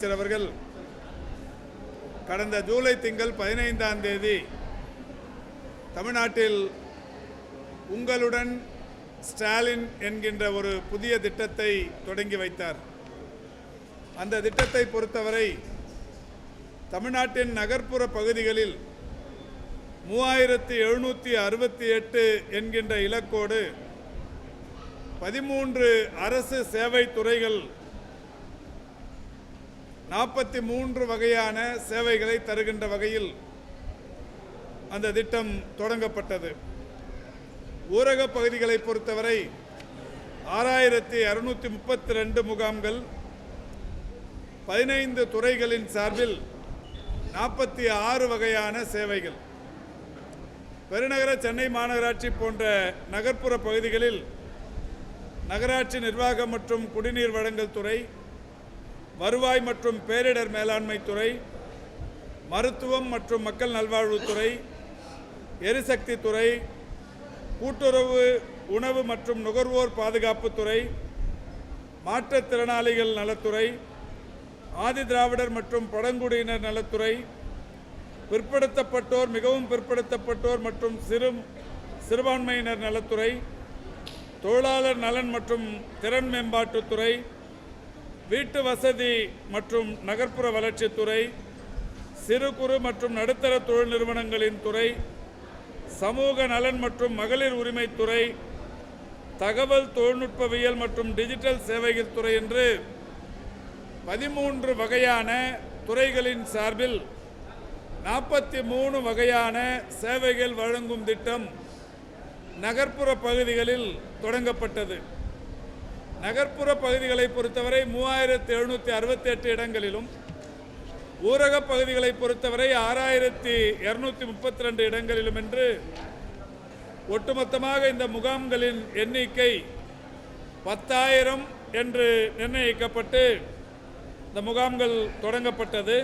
அமைச்சர் அவர்கள் கடந்த ஜூலை திங்கள் பதினைந்தாம் தேதி தமிழ்நாட்டில் உங்களுடன் ஸ்டாலின் என்கின்ற ஒரு புதிய திட்டத்தை தொடங்கி வைத்தார். அந்த திட்டத்தை பொறுத்தவரை தமிழ்நாட்டின் நகர்ப்புற பகுதிகளில் மூவாயிரத்தி எழுநூற்றி அறுபத்தி எட்டு என்கின்ற இலக்கோடு பதிமூன்று அரசு சேவை துறைகள் நாற்பத்தி மூன்று வகையான சேவைகளை தருகின்ற வகையில் அந்த திட்டம் தொடங்கப்பட்டது. ஊரக பகுதிகளை பொறுத்தவரை ஆறாயிரத்தி அறுநூற்றி முப்பத்தி ரெண்டு முகாம்கள் பதினைந்து துறைகளின் சார்பில் நாற்பத்தி ஆறு வகையான சேவைகள். பெருநகர சென்னை மாநகராட்சி போன்ற நகர்ப்புற பகுதிகளில் நகராட்சி நிர்வாகம் மற்றும் குடிநீர் வழங்கல் துறை வருவாய் மற்றும் பேரிடர் மேலாண்மை துறை மருத்துவம் மற்றும் மக்கள் நல்வாழ்வுத்துறை எரிசக்தி துறை கூட்டுறவு உணவு மற்றும் நுகர்வோர் பாதுகாப்பு துறை மாற்றுத்திறனாளிகள் நலத்துறை ஆதி திராவிடர் மற்றும் பழங்குடியினர் நலத்துறை பிற்படுத்தப்பட்டோர் மிகவும் பிற்படுத்தப்பட்டோர் மற்றும் சிறு சிறுபான்மையினர் நலத்துறை தொழிலாளர் நலன் மற்றும் திறன் மேம்பாட்டுத்துறை வீட்டு வசதி மற்றும் நகர்ப்புற வளர்ச்சித்துறை சிறு குறு மற்றும் நடுத்தர தொழில் நிறுவனங்களின் துறை சமூக நலன் மற்றும் மகளிர் உரிமைத்துறை தகவல் தொழில்நுட்பவியல் மற்றும் டிஜிட்டல் சேவைகள் துறை என்று பதிமூன்று வகையான துறைகளின் சார்பில் நாற்பத்தி மூணு வகையான சேவைகள் வழங்கும் திட்டம் நகர்ப்புற பகுதிகளில் தொடங்கப்பட்டது. நகர்ப்புற பகுதிகளை பொறுத்தவரை மூவாயிரத்தி எழுநூற்றி அறுபத்தி எட்டு இடங்களிலும் ஊரக பகுதிகளை பொறுத்தவரை ஆறாயிரத்தி இரநூத்தி முப்பத்தி ரெண்டு இடங்களிலும் என்று ஒட்டுமொத்தமாக இந்த முகாம்களின் எண்ணிக்கை பத்தாயிரம் என்று நிர்ணயிக்கப்பட்டு இந்த முகாம்கள் தொடங்கப்பட்டது.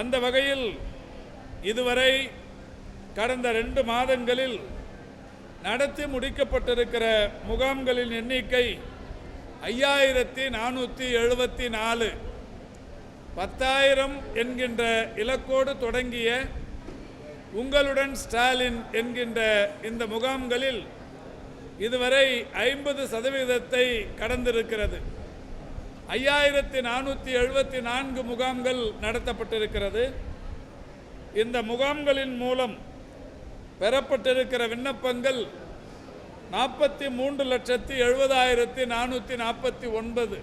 அந்த வகையில் இதுவரை கடந்த ரெண்டு மாதங்களில் நடத்தி முடிக்கப்பட்டிருக்கிற முகாம்களின் எண்ணிக்கை ஐயாயிரத்தி நானூற்றி எழுபத்தி நாலு. பத்தாயிரம் என்கின்ற இலக்கோடு தொடங்கிய உங்களுடன் ஸ்டாலின் என்கின்ற இந்த முகாம்களில் இதுவரை ஐம்பது சதவீதத்தை கடந்திருக்கிறது. ஐயாயிரத்தி நானூற்றி எழுபத்தி நான்கு முகாம்கள் நடத்தப்பட்டிருக்கிறது. இந்த முகாம்களின் மூலம் பெறப்பட்டிருக்கிற விண்ணப்பங்கள் நாற்பத்தி மூன்று லட்சத்தி எழுபதாயிரத்தி நானூற்றி நாற்பத்தி ஒன்பது.